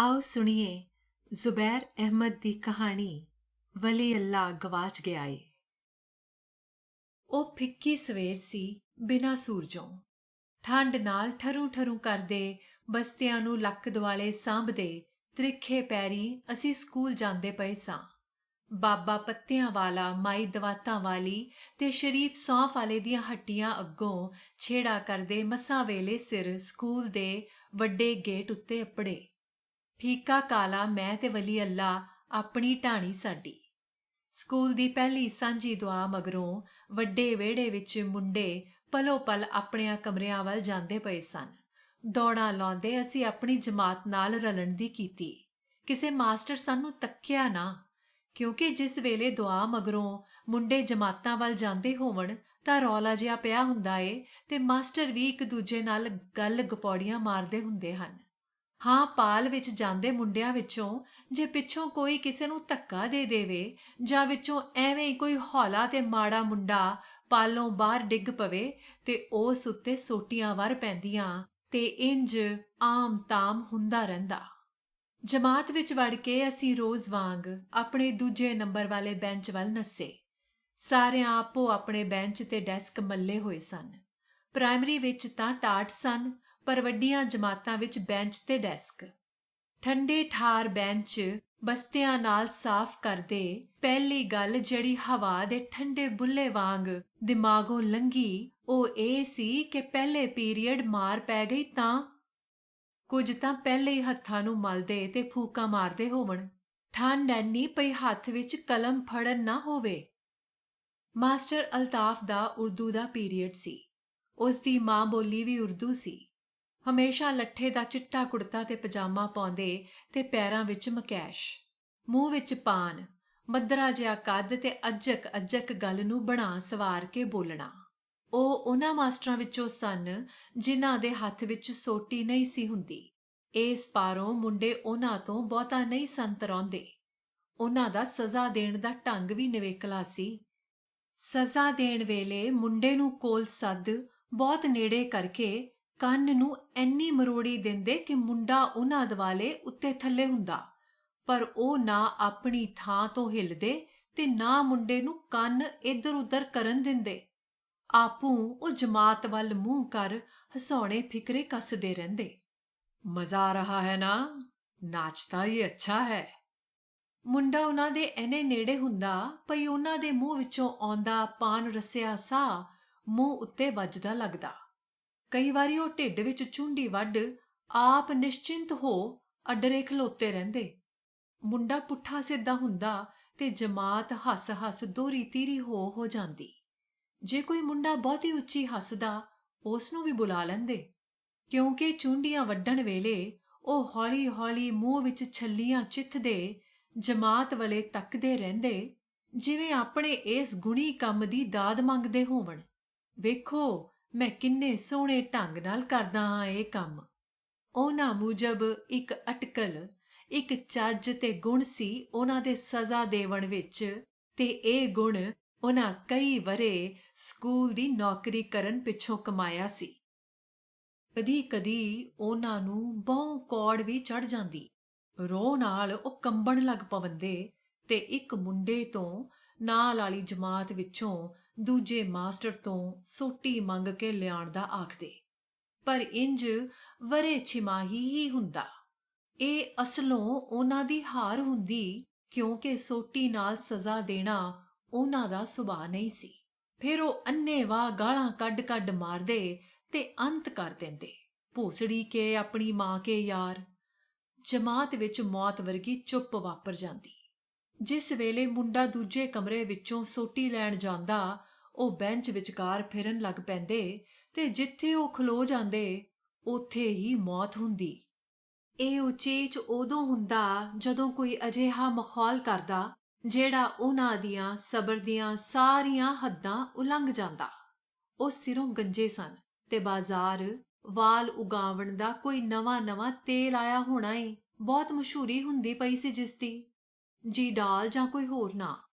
ਆਓ ਸੁਣੀਏ, ਜ਼ੁਬੈਰ ਅਹਿਮਦ ਦੀ ਕਹਾਣੀ, ਵਲੀ ਅੱਲਾ ਗਵਾਚ ਗਿਆ ਏ। ਉਹ ਫਿੱਕੀ ਸਵੇਰ ਸੀ, ਬਿਨਾਂ ਸੂਰਜੋਂ। ਠੰਡ ਨਾਲ ਠਰੂ ਠਰੂ ਕਰਦੇ ਬਸਤਿਆਂ ਨੂੰ ਲੱਕ ਦੁਆਲੇ ਸਾਂਭਦੇ ਤ੍ਰਿਖੇ ਪੈਰੀ ਅਸੀਂ ਸਕੂਲ ਜਾਂਦੇ ਪਏ ਸਾਂ। ਬਾਬਾ ਪੱਤਿਆਂ ਵਾਲਾ, ਮਾਈ ਦਵਾਤਾਂ ਵਾਲੀ ਤੇ ਸ਼ਰੀਫ ਸੌਂਫ ਵਾਲੇ ਦੀਆਂ ਹੱਟੀਆਂ ਅੱਗੋਂ ਛੇੜਾ ਕਰਦੇ ਮਸਾਂ ਵੇਲੇ ਸਿਰ ਸਕੂਲ ਦੇ ਵੱਡੇ ਗੇਟ ਉੱਤੇ ਅਪੜੇ। ਫੀਕਾ ਕਾਲਾ ਮੈਂ ਤੇ ਵਲੀ ਅੱਲਾ ਆਪਣੀ ਢਾਣੀ ਸਾਡੀ। ਸਕੂਲ ਦੀ ਪਹਿਲੀ ਸਾਂਝੀ ਦੁਆ ਮਗਰੋਂ ਵੱਡੇ ਵਿਹੜੇ ਵਿੱਚ ਮੁੰਡੇ ਪਲੋ ਪਲ ਆਪਣਿਆਂ ਕਮਰਿਆਂ ਵੱਲ ਜਾਂਦੇ ਪਏ ਸਨ। ਦੌੜਾਂ ਲਾਉਂਦੇ ਅਸੀਂ ਆਪਣੀ ਜਮਾਤ ਨਾਲ ਰਲਣ ਦੀ ਕੀਤੀ। ਕਿਸੇ ਮਾਸਟਰ ਸਾਨੂੰ ਤੱਕਿਆ ਨਾ, ਕਿਉਂਕਿ ਜਿਸ ਵੇਲੇ ਦੁਆ ਮਗਰੋਂ ਮੁੰਡੇ ਜਮਾਤਾਂ ਵੱਲ ਜਾਂਦੇ ਹੋਵਣ ਤਾਂ ਰੌਲਾ ਜਿਹਾ ਪਿਆ ਹੁੰਦਾ ਏ ਤੇ ਮਾਸਟਰ ਵੀ ਇੱਕ ਦੂਜੇ ਨਾਲ ਗੱਲ ਗਪੌੜੀਆਂ ਮਾਰਦੇ ਹੁੰਦੇ ਹਨ। ਹਾਂ, ਪਾਲ ਵਿੱਚ ਜਾਂਦੇ ਮੁੰਡਿਆਂ ਵਿੱਚੋਂ ਜੇ ਪਿੱਛੋਂ ਕੋਈ ਕਿਸੇ ਨੂੰ ਧੱਕਾ ਦੇ ਦੇਵੇ ਜਾਂ ਵਿੱਚੋਂ ਐਵੇਂ ਹੀ ਕੋਈ ਹੌਲਾ ਤੇ ਮਾੜਾ ਮੁੰਡਾ ਪਾਲੋਂ ਬਾਹਰ ਡਿੱਗ ਪਵੇ ਤੇ ਉਸ ਉੱਤੇ ਸੋਟੀਆਂ ਵਰ ਪੈਂਦੀਆਂ ਤੇ ਇੰਜ ਆਮ ਤਾਮ ਹੁੰਦਾ ਰਹਿੰਦਾ। ਜਮਾਤ ਵਿੱਚ ਵੜ ਕੇ ਅਸੀਂ ਰੋਜ਼ ਵਾਂਗ ਆਪਣੇ ਦੂਜੇ ਨੰਬਰ ਵਾਲੇ ਬੈਂਚ ਵੱਲ ਨੱਸੇ। ਸਾਰਿਆਂ ਆਪੋ ਆਪਣੇ ਬੈਂਚ ਤੇ ਡੈਸਕ ਮੱਲੇ ਹੋਏ ਸਨ। ਪ੍ਰਾਇਮਰੀ ਵਿੱਚ ਤਾਂ ਟਾਟ ਸਨ ਪਰ ਵੱਡੀਆਂ ਜਮਾਤਾਂ ਵਿੱਚ ਬੈਂਚ ਤੇ ਡੈਸਕ। ਠੰਡੇ ਠਾਰ ਬੈਂਚ ਬਸਤਿਆਂ ਨਾਲ ਸਾਫ਼ ਕਰਦੇ ਪਹਿਲੀ ਗੱਲ ਜਿਹੜੀ ਹਵਾ ਦੇ ਠੰਡੇ ਬੁੱਲੇ ਵਾਂਗ ਦਿਮਾਗੋਂ ਲੰਗੀ ਉਹ ਇਹ ਸੀ ਕਿ ਪਹਿਲੇ ਪੀਰੀਅਡ ਮਾਰ ਪੈ ਗਈ ਤਾਂ ਕੁਝ ਤਾਂ ਪਹਿਲੇ ਹੀ ਹੱਥਾਂ ਨੂੰ ਮਲਦੇ ਤੇ ਫੂਕਾਂ ਮਾਰਦੇ ਹੋਵਣ। ਠੰਡ ਐਨੀ ਪਈ ਹੱਥ ਵਿੱਚ ਕਲਮ ਫੜਨ ਨਾ ਹੋਵੇ। ਮਾਸਟਰ ਅਲਤਾਫ ਦਾ ਉਰਦੂ ਦਾ ਪੀਰੀਅਡ ਸੀ। ਉਸ ਦੀ ਮਾਂ ਬੋਲੀ ਵੀ ਉਰਦੂ ਸੀ। ਹਮੇਸ਼ਾ ਲੱਠੇ ਦਾ ਚਿੱਟਾ ਕੁੜਤਾ ਤੇ ਪਜਾਮਾ ਪਾਉਂਦੇ ਤੇ ਪੈਰਾਂ ਵਿੱਚ ਮਕੈਸ਼। ਮੂੰਹ ਵਿੱਚ ਪਾਨ ਮੱਦਰਾ ਜਿਹਾ ਕੱਦ ਤੇ ਅੱਜਕ ਅੱਜਕ ਗੱਲ ਨੂੰ ਬਣਾ ਸਵਾਰ ਕੇ ਬੋਲਣਾ। ਉਹ ਉਹਨਾਂ ਮਾਸਟਰਾਂ ਵਿੱਚੋਂ ਸਨ ਜਿਨ੍ਹਾਂ ਦੇ ਹੱਥ ਵਿੱਚ ਸੋਟੀ ਨਹੀਂ ਸੀ ਹੁੰਦੀ। ਇਸ ਪਾਰੋਂ ਮੁੰਡੇ ਉਹਨਾਂ ਤੋਂ ਬਹੁਤਾ ਨਹੀਂ ਸੰਤਰਾਉਂਦੇ ਉਹਨਾਂ ਦਾ ਸਜ਼ਾ ਦੇਣ ਦਾ ਢੰਗ ਵੀ ਨਿਵੇਕਲਾ ਸੀ। ਸਜ਼ਾ ਦੇਣ ਵੇਲੇ ਮੁੰਡੇ ਨੂੰ ਕੋਲ ਸੱਦ, ਬਹੁਤ ਨੇੜੇ ਕਰਕੇ ਕੰਨ ਨੂੰ ਐਨੀ ਮਰੋੜੀ ਦਿੰਦੇ ਕਿ ਮੁੰਡਾ ਉਹਨਾਂ ਦਿਵਾਲੇ ਉੱਤੇ ਥੱਲੇ ਹੁੰਦਾ। ਪਰ ਉਹ ਨਾ ਆਪਣੀ ਥਾਂ ਤੋਂ ਹਿੱਲਦੇ ਤੇ ਨਾ ਮੁੰਡੇ ਨੂੰ ਕੰਨ ਇੱਧਰ ਉੱਧਰ ਕਰਨ ਦਿੰਦੇ। ਆਪੂ ਉਹ ਜਮਾਤ ਵੱਲ ਮੂੰਹ ਕਰ ਹਸਾਉਣੇ ਫਿਕਰੇ ਕੱਸਦੇ ਰਹਿੰਦੇ। ਮਜ਼ਾ ਆ ਰਹਾ ਹੈ ਨਾ? ਨਾਚਤਾ ਹੀ ਅੱਛਾ ਹੈ। ਮੁੰਡਾ ਉਹਨਾਂ ਦੇ ਐਨੇ ਨੇੜੇ ਹੁੰਦਾ ਪਈ ਉਹਨਾਂ ਦੇ ਮੂੰਹ ਵਿੱਚੋਂ ਆਉਂਦਾ ਪਾਨ ਰਸਿਆ ਸਾਹ ਮੂੰਹ ਉੱਤੇ ਵੱਜਦਾ ਲੱਗਦਾ। ਕਈ ਵਾਰੀ ਉਹ ਢਿੱਡ ਵਿੱਚ ਚੁੰਡੀ ਵੱਢ ਆਪ ਨਿਸ਼ਚਿੰਤ ਹੋ ਅਡਰੇ ਖਲੋਤੇ ਰਹਿੰਦੇ। ਮੁੰਡਾ ਪੁੱਠਾ ਸਿੱਧਾ ਹੁੰਦਾ ਤੇ ਜਮਾਤ ਹੱਸ-ਹੱਸ ਦੋਰੀ ਤੀਰੀ ਹੋ ਹੋ ਜਾਂਦੀ। ਜੇ ਕੋਈ ਮੁੰਡਾ ਬਹੁਤੀ ਉੱਚੀ ਹੱਸਦਾ ਉਸ ਨੂੰ ਵੀ ਬੁਲਾ ਲੈਂਦੇ। ਕਿਉਂਕਿ ਚੁੰਡੀਆਂ ਵੱਢਣ ਵੇਲੇ ਉਹ ਹੌਲੀ-ਹੌਲੀ ਮੂੰਹ ਵਿੱਚ ਛੱਲੀਆਂ ਚਿੱਥਦੇ, ਜਮਾਤ ਵਾਲੇ ਤੱਕਦੇ ਰਹਿੰਦੇ, ਜਿਵੇਂ ਆਪਣੇ ਇਸ ਗੁਣੀ ਕੰਮ ਦੀ ਦਾਦ ਮੰਗਦੇ ਹੋਵਣ। ਵੇਖੋ ਮੈਂ ਕਿੰਨੇ ਸੋਹਣੇ ਢੰਗ ਨਾਲ ਕਰਦਾ ਹਾਂ ਇਹ ਕੰਮ। ਉਹਨਾਂ ਮੁਜਬ ਇੱਕ ਅਟਕਲ, ਇੱਕ ਚੱਜ ਤੇ ਗੁਣ ਸੀ ਉਹਨਾਂ ਦੇ ਸਜ਼ਾ ਦੇਵਣ ਵਿੱਚ ਤੇ ਇਹ ਗੁਣ ਉਹਨਾਂ ਕਈ ਵਰੇ ਸਕੂਲ ਦੀ ਨੌਕਰੀ ਕਰਨ ਪਿੱਛੋਂ ਕਮਾਇਆ ਸੀ। ਕਦੀ-ਕਦੀ ਉਹਨਾਂ ਨੂੰ ਬਹੁ ਕੌੜ ਵੀ ਚੜ ਜਾਂਦੀ। ਰੋਹ ਨਾਲ ਉਹ ਕੰਬਣ ਲੱਗ ਪਵੰਦੇ ਤੇ ਇੱਕ ਮੁੰਡੇ ਤੋਂ ਨਾਲ ਵਾਲੀ ਜਮਾਤ ਵਿੱਚੋਂ ਦੂਜੇ ਮਾਸਟਰ ਤੋਂ ਸੋਟੀ ਮੰਗ ਕੇ ਲਿਆਣ ਦਾ ਆਖਦੇ। ਪਰ ਇੰਜ ਵਰੇ ਛਿਮਾਹੀ ਹੀ ਹੁੰਦਾ। ਇਹ ਅਸਲੋਂ ਉਹਨਾਂ ਦੀ ਹਾਰ ਹੁੰਦੀ ਕਿਉਂਕਿ ਸੋਟੀ ਨਾਲ ਸਜ਼ਾ ਦੇਣਾ ਉਹਨਾਂ ਦਾ ਸੁਭਾਅ ਨਹੀਂ ਸੀ। ਫਿਰ ਉਹ ਅੰਨੇਵਾ ਗਾਲਾਂ ਕੱਢ-ਕੱਢ ਮਾਰਦੇ ਤੇ ਅੰਤ ਕਰ ਦਿੰਦੇ। ਭੋਸੜੀ ਕੇ ਆਪਣੀ ਮਾਂ ਕੇ ਯਾਰ। ਜਮਾਤ ਵਿੱਚ ਮੌਤ ਵਰਗੀ ਚੁੱਪ ਵਾਪਰ ਜਾਂਦੀ। ਜਿਸ ਵੇਲੇ ਮੁੰਡਾ ਦੂਜੇ ਕਮਰੇ ਵਿੱਚੋਂ ਸੋਟੀ ਲੈਣ ਜਾਂਦਾ ਉਹ ਬੈਂਚ ਵਿਚਕਾਰ ਫਿਰਨ ਲੱਗ ਪੈਂਦੇ ਤੇ ਜਿੱਥੇ ਉਹ ਖਲੋ ਜਾਂਦੇ, ਉੱਥੇ ਹੀ ਮੌਤ ਹੁੰਦੀ। ਇਹ ਉਚੇਚ ਉਦੋਂ ਹੁੰਦਾ ਜਦੋਂ ਕੋਈ ਅਜਿਹਾ ਮਖੌਲ ਕਰਦਾ ਜਿਹੜਾ ਉਹਨਾਂ ਦੀਆਂ ਸਬਰ ਦੀਆਂ ਸਾਰੀਆਂ ਹੱਦਾਂ ਉਲੰਘ ਜਾਂਦਾ। ਉਹ ਸਿਰੋਂ ਗੰਜੇ ਸਨ ਤੇ ਬਾਜ਼ਾਰ, ਵਾਲ ਉਗਾਵਣ ਦਾ ਕੋਈ ਨਵਾਂ-ਨਵਾਂ ਤੇਲ ਆਇਆ ਹੋਣਾ ਏ ਬਹੁਤ ਮਸ਼ਹੂਰੀ ਹੁੰਦੀ ਪਈ ਸੀ ਜਿਸ ਦੀ ਜੀ ਡਾਲ ਜਾਂ ਕੋਈ ਹੋਰ ਨਾ।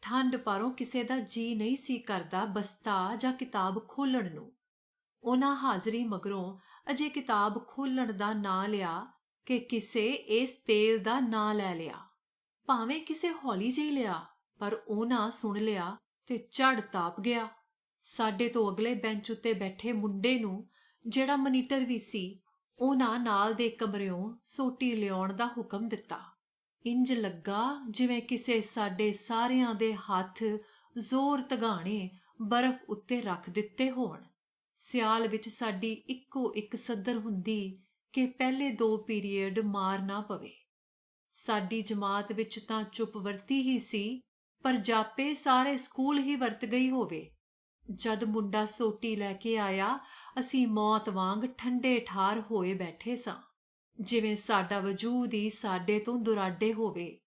ਠੰਡ ਪਾਰੋਂ ਕਿਸੇ ਦਾ ਜੀ ਨਹੀਂ ਸੀ ਕਰਦਾ ਬਸਤਾ ਜਾਂ ਕਿਤਾਬ ਖੋਲਣ ਨੂੰ। ਉਹਨਾਂ ਹਾਜ਼ਰੀ ਮਗਰੋਂ ਅਜੇ ਕਿਤਾਬ ਖੋਲਣ ਦਾ ਨਾਂ ਲਿਆ ਕਿ ਕਿਸੇ ਇਸ ਤੇਲ ਦਾ ਨਾਂ ਲੈ ਲਿਆ। ਭਾਵੇਂ ਕਿਸੇ ਹੌਲੀ ਜਿਹੀ ਲਿਆ, ਪਰ ਉਹਨਾਂ ਸੁਣ ਲਿਆ ਤੇ ਝੜ ਤਾਪ ਗਿਆ। ਸਾਡੇ ਤੋਂ ਅਗਲੇ ਬੈਂਚ ਉੱਤੇ ਬੈਠੇ ਮੁੰਡੇ ਨੂੰ, ਜਿਹੜਾ ਮਨੀਟਰ ਵੀ ਸੀ, ਉਹਨਾਂ ਨਾਲ ਦੇ ਕਮਰਿਓਂ ਸੋਟੀ ਲਿਆਉਣ ਦਾ ਹੁਕਮ ਦਿੱਤਾ। ਇੰਜ ਲੱਗਾ ਜਿਵੇਂ ਕਿਸੇ ਸਾਡੇ ਸਾਰਿਆਂ ਦੇ ਹੱਥ ਜ਼ੋਰ ਤਗਾਣੇ ਬਰਫ਼ ਉੱਤੇ ਰੱਖ ਦਿੱਤੇ ਹੋਣ। ਸਿਆਲ ਵਿੱਚ ਸਾਡੀ ਇੱਕੋ ਇੱਕ ਸੱਦਰ ਹੁੰਦੀ ਕਿ ਪਹਿਲੇ ਦੋ ਪੀਰੀਅਡ ਮਾਰ ਨਾ ਪਵੇ। ਸਾਡੀ ਜਮਾਤ ਵਿੱਚ ਤਾਂ ਚੁੱਪ ਵਰਤੀ ਹੀ ਸੀ, ਪਰ ਜਾਪੇ ਸਾਰੇ ਸਕੂਲ ਹੀ ਵਰਤ ਗਈ ਹੋਵੇ। ਜਦ ਮੁੰਡਾ ਸੋਟੀ ਲੈ ਕੇ ਆਇਆ, ਅਸੀਂ ਮੌਤ ਵਾਂਗ ਠੰਡੇ ਠਾਰ ਹੋਏ ਬੈਠੇ ਸਾਂ। ਜਿਵੇਂ ਸਾਡਾ ਵਜੂਦ ਹੀ ਸਾਡੇ ਤੋਂ ਦੁਰਾਡੇ ਹੋਵੇ।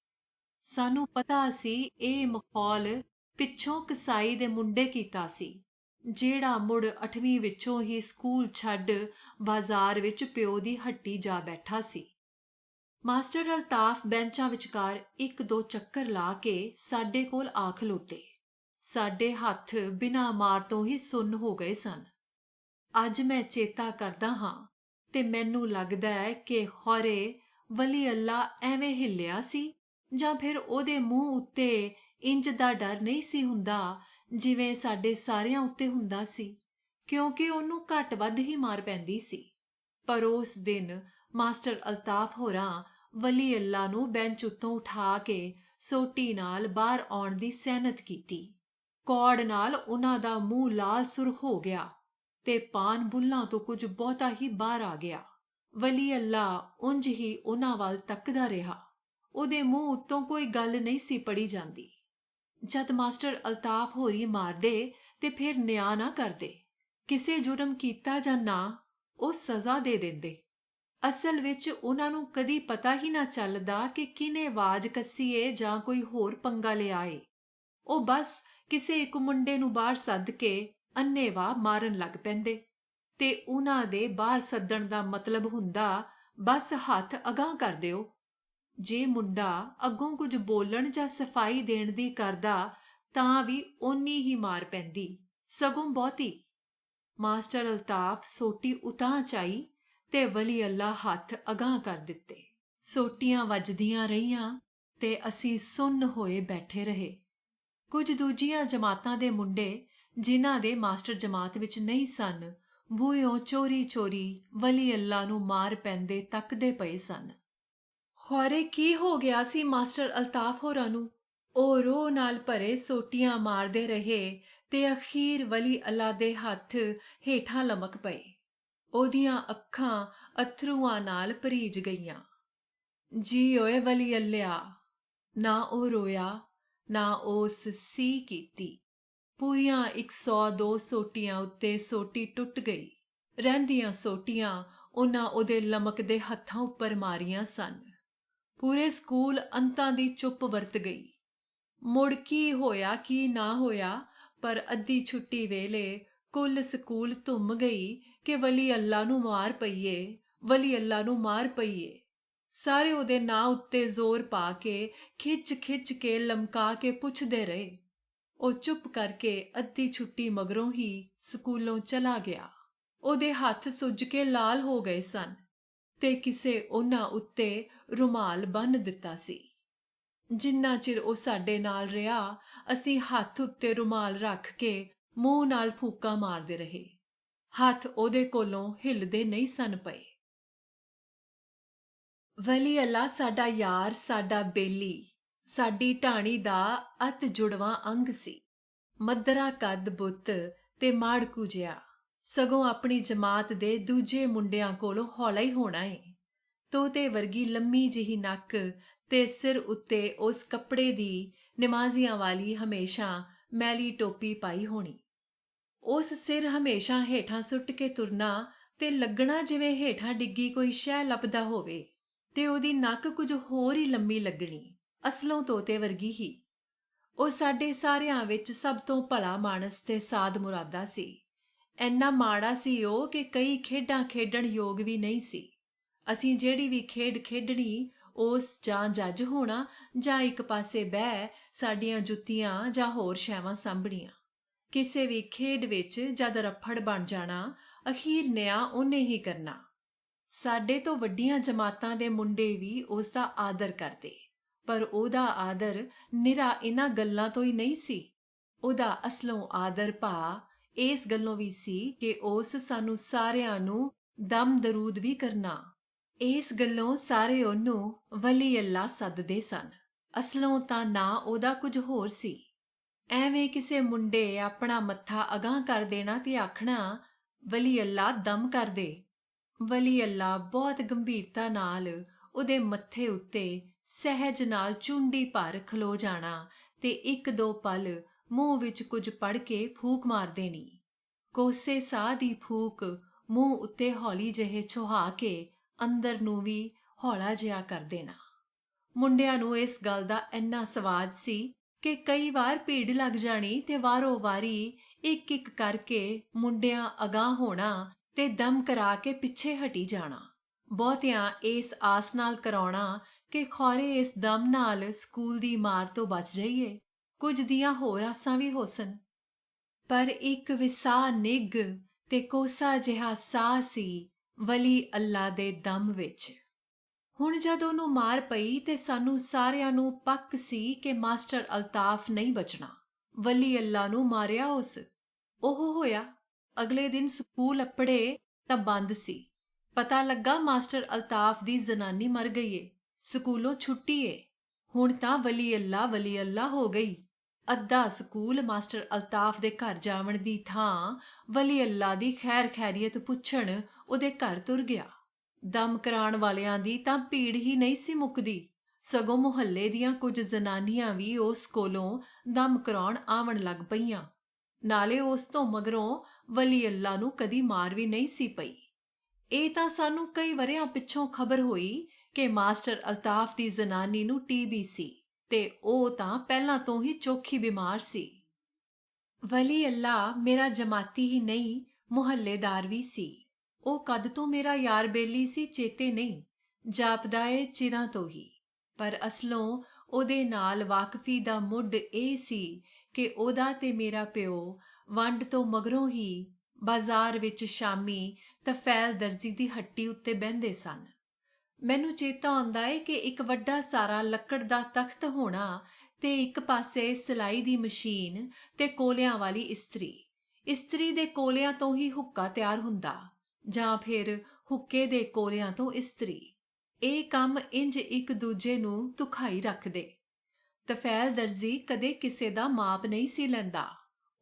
ਸਾਨੂੰ ਪਤਾ ਸੀ ਇਹ ਮਖੌਲ ਪਿੱਛੋਂ ਕਸਾਈ ਦੇ ਮੁੰਡੇ ਕੀਤਾ ਸੀ, ਜਿਹੜਾ ਮੁੜ 8ਵੀਂ ਵਿੱਚੋਂ ਹੀ ਸਕੂਲ ਛੱਡ ਬਾਜ਼ਾਰ ਵਿੱਚ ਪਿਓ ਦੀ ਹੱਟੀ ਜਾ ਬੈਠਾ ਸੀ। ਮਾਸਟਰ ਅਲਤਾਫ ਬੈਂਚਾਂ ਵਿਚਕਾਰ ਇੱਕ ਦੋ ਚੱਕਰ ਲਾ ਕੇ ਸਾਡੇ ਕੋਲ ਆ ਖਲੋਤੇ। ਸਾਡੇ ਹੱਥ ਬਿਨਾਂ ਮਾਰ ਤੋਂ ਹੀ ਸੁੰਨ ਹੋ ਗਏ ਸਨ। ਅੱਜ ਮੈਂ ਚੇਤਾ ਕਰਦਾ ਹਾਂ ਤੇ ਮੈਨੂੰ ਲੱਗਦਾ ਹੈ ਕਿ ਖੌਰੇ ਵਲੀ ਅੱਲਾ ਐਵੇਂ ਹਿੱਲਿਆ ਸੀ, ਜਾਂ ਫਿਰ ਉਹਦੇ ਮੂੰਹ ਉੱਤੇ ਇੰਜ ਦਾ ਡਰ ਨਹੀਂ ਸੀ ਹੁੰਦਾ ਜਿਵੇਂ ਸਾਡੇ ਸਾਰਿਆਂ ਉੱਤੇ ਹੁੰਦਾ ਸੀ, ਕਿਉਂਕਿ ਉਹਨੂੰ ਘੱਟ ਵੱਧ ਹੀ ਮਾਰ ਪੈਂਦੀ ਸੀ। ਪਰ ਉਸ ਦਿਨ ਮਾਸਟਰ ਅਲਤਾਫ ਹੋਰਾਂ ਵਲੀ ਅੱਲਾ ਨੂੰ ਬੈਂਚ ਉੱਤੋਂ ਉਠਾ ਕੇ ਸੋਟੀ ਨਾਲ ਬਾਹਰ ਆਉਣ ਦੀ ਸਹਿਨਤ ਕੀਤੀ। ਕੌੜ ਨਾਲ ਉਹਨਾਂ ਦਾ ਮੂੰਹ ਲਾਲ ਸੁਰਖ ਹੋ ਗਿਆ। ਤੇ ਪਾਨ ਬੁੱਲਾਂ ਤੋਂ ਕੁਝ ਬਹੁਤਾ ਹੀ ਬਾਹਰ ਆ ਗਿਆ। ਵਲੀ ਅੱਲਾ ਉਂਝ ਹੀ ਉਹਨਾਂ ਵੱਲ ਤੱਕਦਾ ਰਿਹਾ। ਉਹਦੇ ਮੂੰਹ ਉੱਤੋਂ ਕੋਈ ਗੱਲ ਨਹੀਂ ਸੀ ਪੜੀ ਜਾਂਦੀ। ਜਦ ਮਾਸਟਰ ਅਲਤਾਫ ਹੋਰੀ ਮਾਰਦੇ ਤੇ ਫਿਰ ਨਿਆਂ ਨਾ ਕਰਦੇ, ਕਿਸੇ ਜੁਰਮ ਕੀਤਾ ਜਾਂ ਨਾ, ਉਹ ਸਜ਼ਾ ਦੇ ਦਿੰਦੇ। ਅਸਲ ਵਿੱਚ ਉਹਨਾਂ ਨੂੰ ਕਦੀ ਪਤਾ ਹੀ ਨਾ ਚੱਲਦਾ ਕਿ ਕਿਨੇ ਆਵਾਜ਼ ਕੱਸੀਏ ਜਾਂ ਕੋਈ ਹੋਰ ਪੰਗਾ ਲਿਆਏ। ਉਹ ਬਸ ਕਿਸੇ ਇੱਕ ਮੁੰਡੇ ਨੂੰ ਬਾਹਰ ਸੱਦ ਕੇ ਅੰਨੇਵਾ ਮਾਰਨ ਲੱਗ ਪੈਂਦੇ। ਤੇ ਉਹਨਾਂ ਦੇ ਬਾਹਰ ਸੱਦਣ ਦਾ ਮਤਲਬ ਹੁੰਦਾ, ਬਸ ਹੱਥ ਅਗਾਹ ਕਰ ਦਿਓ। ਜੇ ਮੁੰਡਾ ਅੱਗੋਂ ਕੁਝ ਬੋਲਣ ਜਾਂ ਸਫ਼ਾਈ ਦੇਣ ਦੀ ਕਰਦਾ, ਤਾਂ ਵੀ ਓਨੀ ਹੀ ਮਾਰ ਪੈਂਦੀ, ਸਗੋਂ ਬਹੁਤੀ। ਮਾਸਟਰ ਅਲਤਾਫ ਸੋਟੀ ਉਤਾਂ ਚਾਈ ਤੇ ਵਲੀ ਅੱਲਾ ਹੱਥ ਅਗਾਹ ਕਰ ਦਿੱਤੇ। ਸੋਟੀਆਂ ਵੱਜਦੀਆਂ ਰਹੀਆਂ ਤੇ ਅਸੀਂ ਸੁੰਨ ਹੋਏ ਬੈਠੇ ਰਹੇ। ਕੁਝ ਦੂਜੀਆਂ ਜਮਾਤਾਂ ਦੇ ਮੁੰਡੇ ਜਿਨ੍ਹਾਂ ਦੇ ਮਾਸਟਰ ਜਮਾਤ ਵਿੱਚ ਨਹੀਂ ਸਨ ਬੂਇਓ ਚੋਰੀ ਚੋਰੀ ਵਲੀ ਅੱਲਾ ਨੂੰ ਮਾਰ ਪੈਂਦੇ ਤੱਕਦੇ ਪਏ ਸਨ। ਖੌਰੇ ਕੀ ਹੋ ਗਿਆ ਸੀ ਮਾਸਟਰ ਅਲਤਾਫ ਹੋਰਾਂ ਨੂੰ? ਉਹ ਰੋ ਨਾਲ ਭਰੇ ਸੋਟੀਆਂ ਮਾਰਦੇ ਰਹੇ ਤੇ ਅਖੀਰ ਵਲੀ ਅੱਲਾ ਦੇ ਹੱਥ ਹੇਠਾਂ ਲਮਕ ਪਏ। ਉਹਦੀਆਂ ਅੱਖਾਂ ਅਥਰੂਆਂ ਨਾਲ ਭਰੀਜ ਗਈਆਂ। ਜੀ ਓਏ ਵਲੀ ਅੱਲਿਆ ਨਾ ਉਹ ਰੋਇਆ, ਨਾ ਉਸ ਸੀ ਕੀਤੀ। ਪੂਰੀਆਂ 102 ਸੋਟੀਆਂ ਉੱਤੇ ਸੋਟੀ ਟੁੱਟ ਗਈ। ਰਹਿੰਦੀਆਂ ਸੋਟੀਆਂ ਉਹਨਾਂ ਉਹਦੇ ਲਮਕਦੇ ਹੱਥਾਂ ਉੱਪਰ ਮਾਰੀਆਂ ਸਨ। ਪੂਰੇ ਸਕੂਲ ਅੰਤਾਂ ਦੀ ਚੁੱਪ ਵਰਤ ਗਈ। ਮੁੜ ਕੀ ਹੋਇਆ, ਕੀ ਨਾ ਹੋਇਆ, ਪਰ ਅੱਧੀ ਛੁੱਟੀ ਵੇਲੇ ਕੁੱਲ ਸਕੂਲ ਧੁੰਮ ਗਈ ਕਿ ਵਲੀ ਅੱਲਾ ਨੂੰ ਮਾਰ ਪਈਏ, ਵਲੀ ਅੱਲਾ ਨੂੰ ਮਾਰ ਪਈਏ। ਸਾਰੇ ਉਹਦੇ ਨਾਂ ਉੱਤੇ ਜ਼ੋਰ ਪਾ ਕੇ ਖਿੱਚ ਖਿੱਚ ਕੇ ਲਮਕਾ ਕੇ ਪੁੱਛਦੇ ਰਹੇ। ਉਹ ਚੁੱਪ ਕਰਕੇ ਅੱਧੀ ਛੁੱਟੀ ਮਗਰੋਂ ਹੀ ਸਕੂਲੋਂ ਚਲਾ ਗਿਆ। ਉਹਦੇ ਹੱਥ ਸੁੱਜ ਕੇ ਲਾਲ ਹੋ ਗਏ ਸਨ ਤੇ ਕਿਸੇ ਉਹਨਾਂ ਉੱਤੇ ਰੁਮਾਲ ਬੰਨ ਦਿੱਤਾ ਸੀ। ਜਿੰਨਾ ਚਿਰ ਉਹ ਸਾਡੇ ਨਾਲ ਰਿਹਾ, ਅਸੀਂ ਹੱਥ ਉੱਤੇ ਰੁਮਾਲ ਰੱਖ ਕੇ ਮੂੰਹ ਨਾਲ ਫੂਕਾ ਮਾਰਦੇ ਰਹੇ। ਹੱਥ ਉਹਦੇ ਕੋਲੋਂ ਹਿੱਲਦੇ ਨਹੀਂ ਸਨ ਪਏ। ਵਲੀ ਅੱਲਾ ਸਾਡਾ ਯਾਰ, ਸਾਡਾ ਬੇਲੀ ਸਾਡੀ ਢਾਣੀ ਦਾ ਅਤ ਜੁੜਵਾ ਅੰਗ ਸੀ। ਮੱਦਰਾ ਕੱਦ ਬੁੱਤ ਤੇ ਮਾੜਕੂ ਜਿਹਾ ਸਗੋਂ ਆਪਣੀ ਜਮਾਤ ਦੇ ਦੂਜੇ ਮੁੰਡਿਆਂ ਕੋਲੋਂ ਹੌਲਾ ਹੀ ਹੋਣਾ ਏ। ਤੋਤੇ ਵਰਗੀ ਲੰਮੀ ਜਿਹੀ ਨੱਕ ਤੇ ਸਿਰ ਉੱਤੇ ਉਸ ਕੱਪੜੇ ਦੀ ਨਮਾਜ਼ੀਆਂ ਵਾਲੀ ਹਮੇਸ਼ਾ ਮੈਲੀ ਟੋਪੀ ਪਾਈ ਹੋਣੀ। ਉਸ ਸਿਰ ਹਮੇਸ਼ਾ ਹੇਠਾਂ ਸੁੱਟ ਕੇ ਤੁਰਨਾ ਤੇ ਲੱਗਣਾ ਜਿਵੇਂ ਹੇਠਾਂ ਡਿੱਗੀ ਕੋਈ ਸ਼ੈ ਲੱਭਦਾ ਹੋਵੇ ਤੇ ਉਹਦੀ ਨੱਕ ਕੁਝ ਹੋਰ ਹੀ ਲੰਮੀ ਲੱਗਣੀ। ਅਸਲੋਂ ਤੋਤੇ ਵਰਗੀ ਹੀ। ਉਹ ਸਾਡੇ ਸਾਰਿਆਂ ਵਿੱਚ ਸਭ ਤੋਂ ਭਲਾ ਮਾਨਸ ਤੇ ਸਾਧ ਮੁਰਾਦਾ ਸੀ। ਐਨਾ ਮਾੜਾ ਸੀ ਉਹ ਕਿ ਕਈ ਖੇਡਾਂ ਖੇਡਣ ਯੋਗ ਵੀ ਨਹੀਂ ਸੀ। ਅਸੀਂ ਜਿਹੜੀ ਵੀ ਖੇਡ ਖੇਡਣੀ, ਉਸ ਜਾਂ ਜੱਜ ਹੋਣਾ ਜਾਂ ਇੱਕ ਪਾਸੇ ਬਹਿ ਸਾਡੀਆਂ ਜੁੱਤੀਆਂ ਜਾਂ ਹੋਰ ਸ਼ੈਵਾਂ ਸਾਂਭਣੀਆਂ। ਕਿਸੇ ਵੀ ਖੇਡ ਵਿੱਚ ਜਦ ਰਫੜ ਬਣ ਜਾਣਾ, ਅਖੀਰ ਨਿਆਂ ਉਹਨੇ ਹੀ ਕਰਨਾ। ਸਾਡੇ ਤੋਂ ਵੱਡੀਆਂ ਜਮਾਤਾਂ ਦੇ ਮੁੰਡੇ ਵੀ ਉਸ ਦਾ ਆਦਰ ਕਰਦੇ। ਪਰ ਉਹਦਾ ਆਦਰ ਨਿਰਾ ਇਹਨਾਂ ਗੱਲਾਂ ਤੋਂ ਹੀ ਨਹੀਂ ਸੀ। ਉਹਦਾ ਅਸਲੋਂ ਆਦਰ ਭਾ ਇਸ ਗੱਲੋਂ ਵੀ ਸੀ ਕਿ ਉਸ ਸਾਨੂੰ ਸਾਰਿਆਂ ਨੂੰ ਦਮ ਦਰੂਦ ਵੀ ਕਰਨਾ। ਇਸ ਗੱਲੋਂ ਸਾਰੇ ਉਹਨੂੰ ਵਲੀ ਅੱਲਾ ਸੱਦਦੇ ਸਨ। ਅਸਲੋਂ ਤਾਂ ਨਾ ਉਹਦਾ ਕੁਝ ਹੋਰ ਸੀ। ਐਵੇਂ ਕਿਸੇ ਮੁੰਡੇ ਆਪਣਾ ਮੱਥਾ ਅਗਾਹ ਕਰ ਦੇਣਾ ਤੇ ਆਖਣਾ, ਵਲੀ ਅੱਲਾ ਦਮ ਕਰ ਦੇ। ਵਲੀ ਅੱਲਾ ਬਹੁਤ ਗੰਭੀਰਤਾ ਨਾਲ ਉਹਦੇ ਮੱਥੇ ਉੱਤੇ ਸਹਿਜ ਨਾਲ ਚੁੰਡੀ ਭਰ ਖਲੋ ਜਾਣਾ ਤੇ ਇੱਕ ਦੋ ਪਲ ਮੂੰਹ ਵਿੱਚ ਕੁਝ ਪੜ ਕੇ ਫੂਕ ਮਾਰ ਦੇਣੀ। ਕੋਸੇ ਸਾਹ ਦੀ ਫੂਕ ਮੂੰਹ ਉੱਤੇ ਹੌਲੀ ਜਿਹੇ ਛੁਹਾ ਕੇ ਅੰਦਰ ਨੂੰ ਵੀ ਹੌਲਾ ਜਿਹਾ ਕਰ ਦੇਣਾ। ਮੁੰਡਿਆਂ ਨੂੰ ਇਸ ਗੱਲ ਦਾ ਇੰਨਾ ਸਵਾਦ ਸੀ ਕਿ ਕਈ ਵਾਰ ਭੀੜ ਲੱਗ ਜਾਣੀ ਤੇ ਵਾਰੋ ਵਾਰੀ ਇੱਕ ਇੱਕ ਕਰਕੇ ਮੁੰਡਿਆਂ ਅਗਾਹ ਹੋਣਾ ਤੇ ਦਮ ਕਰਾ ਕੇ ਪਿੱਛੇ ਹਟੀ ਜਾਣਾ। ਬਹੁਤਿਆਂ ਇਸ ਆਸ ਨਾਲ ਕਰਾਉਣਾ ਕਿ ਖੌਰੇ ਇਸ ਦਮ ਨਾਲ ਸਕੂਲ ਦੀ ਮਾਰ ਤੋਂ ਬਚ ਜਾਈਏ। ਕੁਝ ਦੀਆਂ ਹੋਰ ਆਸਾਂ ਵੀ ਹੋ ਸਨ। ਪਰ ਇੱਕ ਵਿਸਾ ਨਿਗ ਤੇ ਕੋਸਾ ਜਿਹਾ ਸਾਹ ਸੀ ਵਲੀ ਅੱਲਾ ਦੇ ਦਮ ਵਿੱਚ। ਹੁਣ ਜਦ ਉਹਨੂੰ ਮਾਰ ਪਈ ਤੇ ਸਾਨੂੰ ਸਾਰਿਆਂ ਨੂੰ ਪੱਕ ਸੀ ਕਿ ਮਾਸਟਰ ਅਲਤਾਫ ਨਹੀਂ ਬਚਣਾ। ਵਲੀ ਅੱਲਾ ਨੂੰ ਮਾਰਿਆ ਉਸ। ਉਹ ਹੋਇਆ, ਅਗਲੇ ਦਿਨ ਸਕੂਲ ਅਪੜੇ ਤਾਂ ਬੰਦ ਸੀ। ਪਤਾ ਲੱਗਾ ਮਾਸਟਰ ਅਲਤਾਫ ਦੀ ਜ਼ਨਾਨੀ ਮਰ ਗਈ ਏ। ਸਕੂਲੋਂ ਛੁੱਟੀ ਏ। ਹੁਣ ਤਾਂ ਵਲੀ ਅੱਲਾ ਵਲੀ ਅੱਲਾ ਹੋ ਗਈ। ਅੱਧਾ ਸਕੂਲ ਮਾਸਟਰ ਅਲਤਾਫ ਦੇ ਘਰ ਜਾਵਣ ਦੀ ਥਾਂ ਵਲੀ ਅੱਲਾ ਦੀ ਖੈਰ ਖੈਰੀਅਤ ਪੁੱਛਣ ਉਹਦੇ ਘਰ ਤੁਰ ਗਿਆ। ਦਮ ਕਰਾਉਣ ਵਾਲਿਆਂ ਦੀ ਤਾਂ ਭੀੜ ਹੀ ਨਹੀਂ ਸੀ ਮੁੱਕਦੀ। ਸਗੋਂ ਮੁਹੱਲੇ ਦੀਆਂ ਕੁਝ ਜ਼ਨਾਨੀਆਂ ਵੀ ਉਸ ਕੋਲੋਂ ਦਮ ਕਰਾਉਣ ਆਵਣ ਲੱਗ ਪਈਆਂ। ਨਾਲੇ ਉਸ ਤੋਂ ਮਗਰੋਂ ਵਲੀ ਅੱਲਾ ਨੂੰ ਕਦੀ ਮਾਰ ਵੀ ਨਹੀਂ ਸੀ ਪਈ। ਇਹ ਤਾਂ ਸਾਨੂੰ ਕਈ ਵਰਿਆਂ ਪਿੱਛੋਂ ਖਬਰ ਹੋਈ ਕਿ ਮਾਸਟਰ ਅਲਤਾਫ ਦੀ ਜ਼ਨਾਨੀ ਨੂੰ ਟੀਬੀ ਸੀ ਤੇ ਉਹ ਤਾਂ ਪਹਿਲਾਂ ਤੋਂ ਹੀ ਚੋਖੀ ਬਿਮਾਰ ਸੀ। ਵਲੀ ਅੱਲਾ ਮੇਰਾ ਜਮਾਤੀ ਹੀ ਨਹੀਂ, ਮੁਹੱਲੇਦਾਰ ਵੀ ਸੀ। ਉਹ ਕਦ ਤੋਂ ਮੇਰਾ ਯਾਰ ਬੇਲੀ ਸੀ ਚੇਤੇ ਨਹੀਂ, ਜਾਪਦਾ ਏ ਚਿਰਾਂ ਤੋਂ ਹੀ। ਪਰ ਅਸਲੋਂ ਉਹਦੇ ਨਾਲ ਵਾਕਫੀ ਦਾ ਮੁੱਢ ਇਹ ਸੀ ਕਿ ਉਹਦਾ ਤੇ ਮੇਰਾ ਪਿਓ ਵੰਡ ਤੋਂ ਮਗਰੋਂ ਹੀ ਬਾਜ਼ਾਰ ਵਿੱਚ ਸ਼ਾਮੀ ਤਫੈਲ ਦਰਜ਼ੀ ਦੀ ਹੱਟੀ ਉੱਤੇ ਬਹਿੰਦੇ ਸਨ। ਮੈਨੂੰ ਚੇਤਾ ਆਉਂਦਾ ਏ ਕਿ ਇੱਕ ਵੱਡਾ ਸਾਰਾ ਲੱਕੜ ਦਾ ਤਖਤ ਹੋਣਾ ਤੇ ਇੱਕ ਪਾਸੇ ਸਿਲਾਈ ਦੀ ਮਸ਼ੀਨ ਤੇ ਕੋਲਿਆਂ ਵਾਲੀ ਇਸਤਰੀ। ਇਸਤਰੀ ਦੇ ਕੋਲਿਆਂ ਤੋਂ ਹੀ ਹੁੱਕਾ ਤਿਆਰ ਹੁੰਦਾ, ਜਾਂ ਫਿਰ ਹੁੱਕੇ ਦੇ ਕੋਲਿਆਂ ਤੋਂ ਇਸਤਰੀ। ਇਹ ਕੰਮ ਇੰਜ ਇੱਕ ਦੂਜੇ ਨੂੰ ਤੁਖਾਈ ਰੱਖਦੇ। ਤਫੈਲ ਦਰਜ਼ੀ ਕਦੇ ਕਿਸੇ ਦਾ ਮਾਪ ਨਹੀਂ ਸੀ ਲੈਂਦਾ।